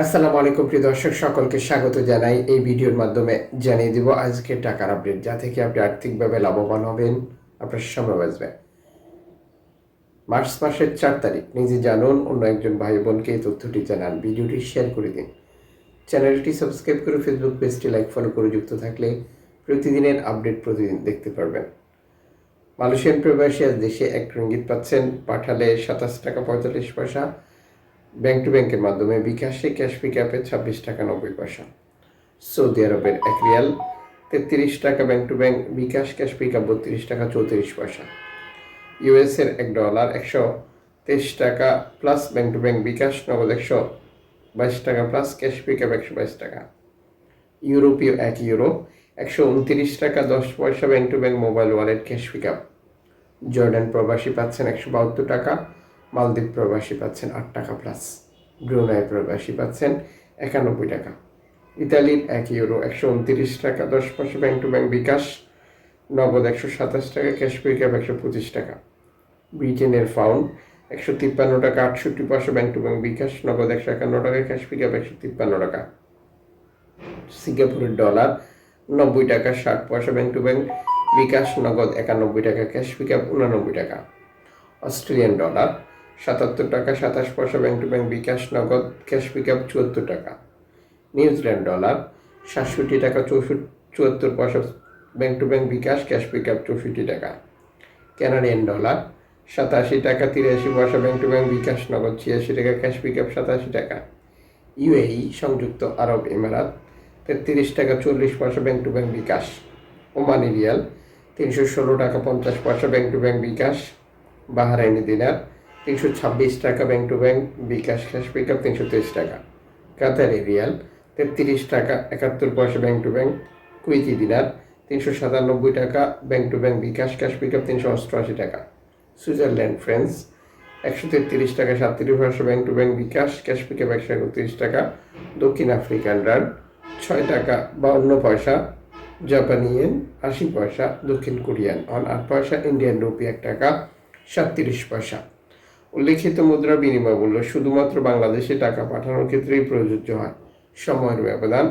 আসসালামু আলাইকুম প্রিয় দর্শক, সকলকে স্বাগত জানাই। এই ভিডিওর মাধ্যমে জানিয়ে দিব আজকে টাকার আপডেট। যা থেকে আপনি আর্থিকভাবে লাভবান হবেন, আপনার সময় বাঁচবে। মার্চ মাসের চার তারিখ। নিজে জানুন, অন্য একজন ভাই বোনকে এই তথ্যটি জানান। ভিডিওটি শেয়ার করে দিন। চ্যানেলটি সাবস্ক্রাইব করে ফেসবুক পেজটি লাইক, ফলো করে যুক্ত থাকলে প্রতিদিনের আপডেট প্রতিদিন দেখতে পারবেন। মালয়েশিয়ান প্রবাসী আজ দেশে এক রঙ্গিত পাচ্ছেন। পাঠালে সাতাশ টাকা পঁয়তাল্লিশ পয়সা ব্যাংক টু ব্যাংকের মাধ্যমে বিকাশে ক্যাশ পিকআপে ছাব্বিশ টাকা নব্বই পয়সা। সৌদি আরবের এক রিয়াল, তেত্রিশ টাকা bank to bank bKash cash pick pickup বত্রিশ টাকা চৌত্রিশ পয়সা। ইউএসের এক ডলার একশো তেইশ টাকা plus bank to bank bKash Nagad একশো বাইশ টাকা প্লাস ক্যাশ পিক পিকআপ একশো বাইশ টাকা। ইউরোপীয় এক ইউরো, একশো উনত্রিশ টাকা দশ পয়সা bank to bank mobile wallet cash pickup Jordan প্রবাসী পাচ্ছেন একশো বাহাত্তর টাকা মালদ্বীপ প্রবাসী পাচ্ছেন আট টাকা প্লাস ব্রুনাই প্রবাসী পাচ্ছেন একানব্বই টাকা। ইতালির এক ইউরো একশো উনত্রিশ টাকা, দশ পয়সা bank to bank bKash, Nagad একশো সাতাশ টাকা ক্যাশ পিকআপ একশো পঁচিশ টাকা। ব্রিটেনের ফাউন্ড একশো তিপ্পান্ন টাকা, আটষট্টি পয়সা bank to bank bKash, Nagad একশো একান্ন টাকা ক্যাশ পিকআপ একশো তিপ্পান্ন টাকা। সিঙ্গাপুরের ডলার নব্বই টাকা, ষাট পয়সা ব্যাংক টু ব্যাংক বিকাশ, নগদ একানব্বই টাকা ক্যাশ পিকআপ উনানব্বই টাকা। অস্ট্রেলিয়ান ডলার সাতাত্তর টাকা, সাতাশ পয়সা ব্যাংক টু ব্যাংক বিকাশ নগদ ক্যাশ পিকআপ চুয়াত্তর টাকা। নিউজিল্যান্ড ডলার সাতষট্টি টাকা, চৌষট্টি, চুয়াত্তর পয়সা bank to bank bKash cash pickup চৌষট্টি টাকা। ক্যানাডিয়ান ডলার সাতাশি টাকা, তিরাশি পয়সা ব্যাংক টু ব্যাংক বিকাশ নগদ, ছিয়াশি টাকা ক্যাশ পিকআপ সাতাশি টাকা। ইউএই সংযুক্ত আরব এমিরাত, তেত্রিশ টাকা, চল্লিশ পয়সা bank to bank bKash. Omani riyal, তিনশো ষোলো টাকা, পঞ্চাশ পয়সা bank to bank bKash. Bahraini dinar তিনশো ছাব্বিশ টাকা bank to bank bKash cash pickup তিনশো তেইশ টাকা। কাতারি রিয়াল তেত্রিশ টাকা, একাত্তর পয়সা bank to bank Kuwaiti dinar তিনশো সাতানব্বই টাকা bank to bank bKash cash pickup তিনশো অষ্টআশি টাকা। সুইজারল্যান্ড ফ্রান্স একশো তেত্রিশ টাকা, সাতত্রিশ পয়সা bank to bank bKash cash pickup একশো একত্রিশ টাকা। দক্ষিণ আফ্রিকান রান ছয় টাকা, বাউন্ন পয়সা। জাপানি ইয়েন আশি পয়সা। দক্ষিণ কোরিয়ান, অন আট পয়সা। ইন্ডিয়ান রুপি এক টাকা, সাতত্রিশ পয়সা। উল্লেখিত মুদ্রা বিনিময় মূল্য শুধুমাত্র বাংলাদেশে টাকা পাঠানোর ক্ষেত্রেই প্রযোজ্য হয়। সময়ের ব্যবধান,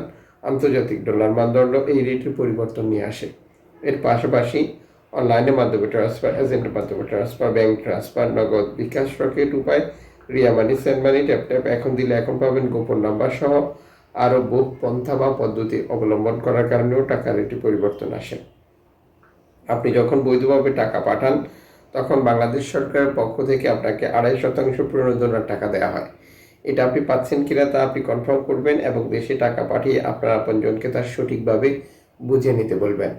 আন্তর্জাতিক ডলার মানদণ্ড এই রেটের পরিবর্তন নিয়ে আসে। এর পাশাপাশি অনলাইনের মাধ্যমে ট্রান্সফার এজেন্টের মাধ্যমে ট্রান্সফার, ব্যাংক ট্রান্সফার, নগদ বিকাশ রকেট উপায়, Ria Money, send money, tap tap এখন দিলে এখন পাবেন গোপন নাম্বার সহ আরও বহু পন্থা বা পদ্ধতি অবলম্বন করার কারণেও টাকার একটি পরিবর্তন আসে। আপনি যখন বৈধভাবে টাকা পাঠান তখন বাংলাদেশ সরকারের পক্ষ থেকে আপনাকে আড়াই শতাংশ প্রণোদনার টাকা দেওয়া হয়। এটা আপনি পাচ্ছেন কিনা তা আপনি কনফার্ম করবেন এবং দেশে টাকা পাঠিয়ে আপনার আপনজনকে তার সঠিকভাবে বুঝে নিতে বলবেন।